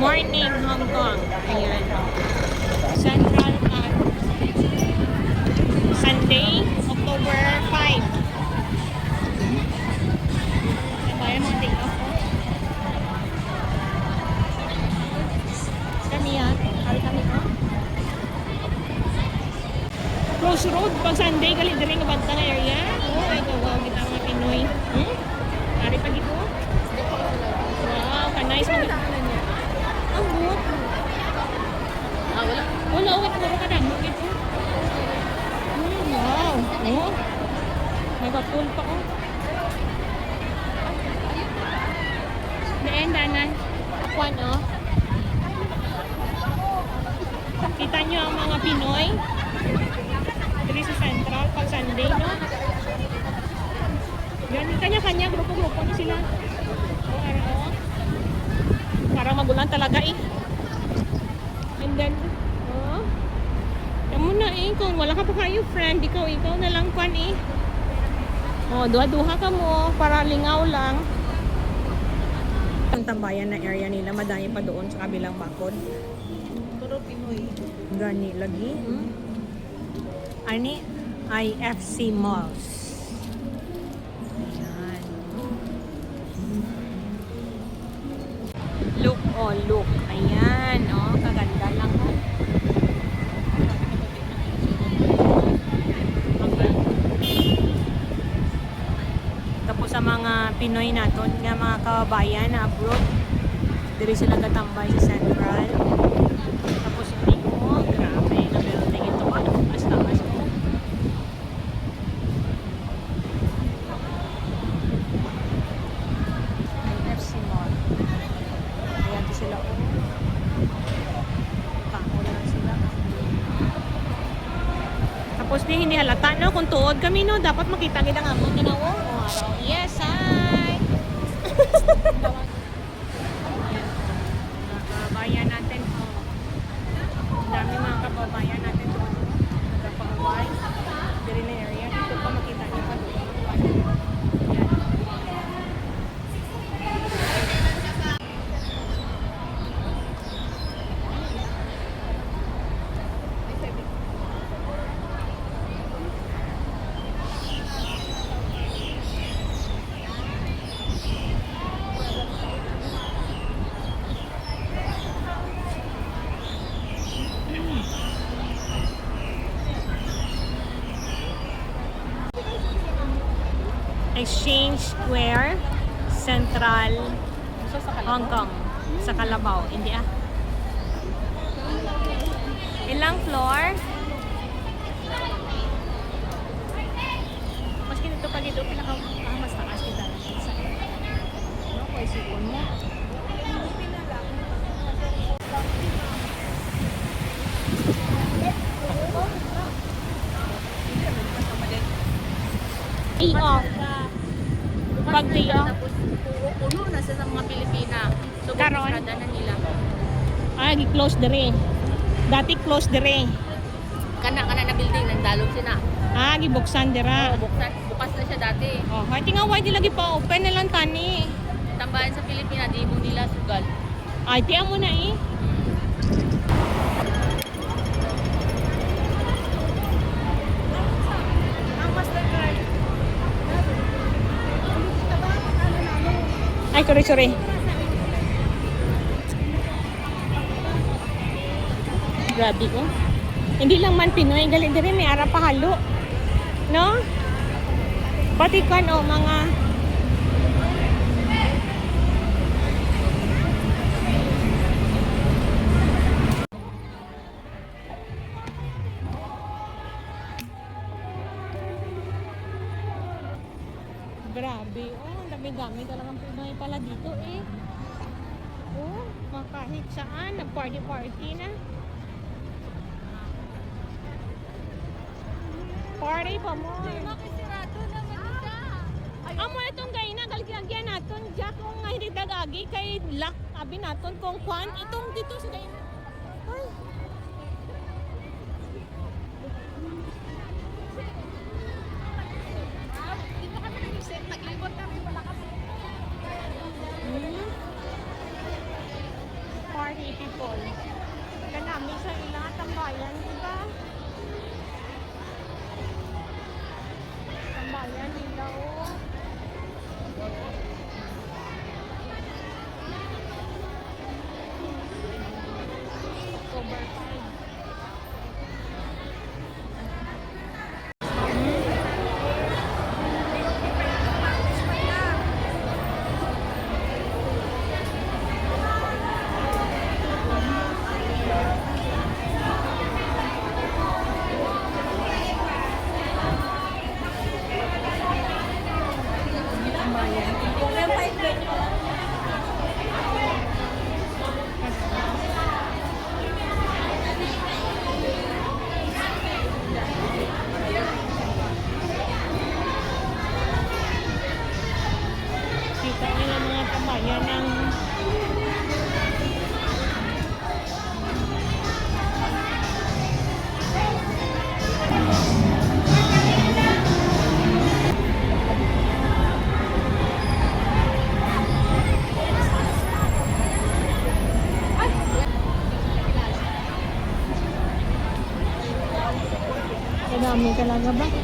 Morning, Hong Kong. Ayan. Central Park. Sunday, October 5. Bayan mo take off. Kami. Kami ko. Close road pag Sunday gali diri nga bantang area. May bakul pa ko. Daan, danan. Kwan, oh. Kita nyo ang mga Pinoy. Diri sa Central, pag Sunday, no? Yan, kanya-kanya, grupo-grupo na sila. Oh, ano, oh. Parang magulan talaga eh. And then, oh. Yan mo na eh, kung wala ka pa kayo friend, ikaw, ikaw na lang kwan eh. Oh, duha-duha ka mo, para lingaw lang. Ang tambayan na area nila, madami pa doon sa kabilang bakod. Puro Pinoy. Gani lagi. Hmm? Ani IFC Malls. Ayan. Look, oh, look. Ayan, oh. Kaganda lang, oh. Tapos sa mga Pinoy naton nga mga kababayan na abroad, diri sila katambay sa Central. Tapos hindi ko, grabe na building ito. Ano, as taas mo. IFC Mall. Ayan to sila. Oh. Pangulo lang sila. Tapos di hindi halata no kung tuod kami no dapat makita kita nga mo. Oh, araw. Yes, hi. Ayan. Mga kabayan natin. Oh. Ang dami mga kababayan natin doon. Nagpapangway. Dili na area. Dito pa makita niyo pa doon. Yan. Exchange Square, Central, Hong Kong. Sa Calabao. Hindi ah. Ilang floor? Maski dito pag ito pinaka ah, mas taas kita. Sa ano ko isipon mo? Day off. Day off. Tapos, puno na sa mga Pilipina. So, Karon? na nila. Ah, gi-close dire. Dati close dire. Kana, kana na building, nandalog sila. Ah, gibuksan dira. Buksan, bukas na siya dati. Oh, kaya tinga why di lagi pa open na lang tani. Tambahan sa Pilipina, di mo nila sugal. Ay, tiyan mo na eh. Ay, sorry, sorry. Grabe ko. Hindi lang man Pinoy, galing din may ara pa halo. No? Pati kan o mga Grabe. Oh, ang dami-dami talagang Pinoy pala dito eh. Oh, mga kahit saan, nag-party-party na. Party pa mo. Makisirado naman ita. Amo na itong gay na, galigyan naton. Jack kung nga hindi dagagi kay lock abi naton kung kwan. Itong dito sa gay Madami talaga ba?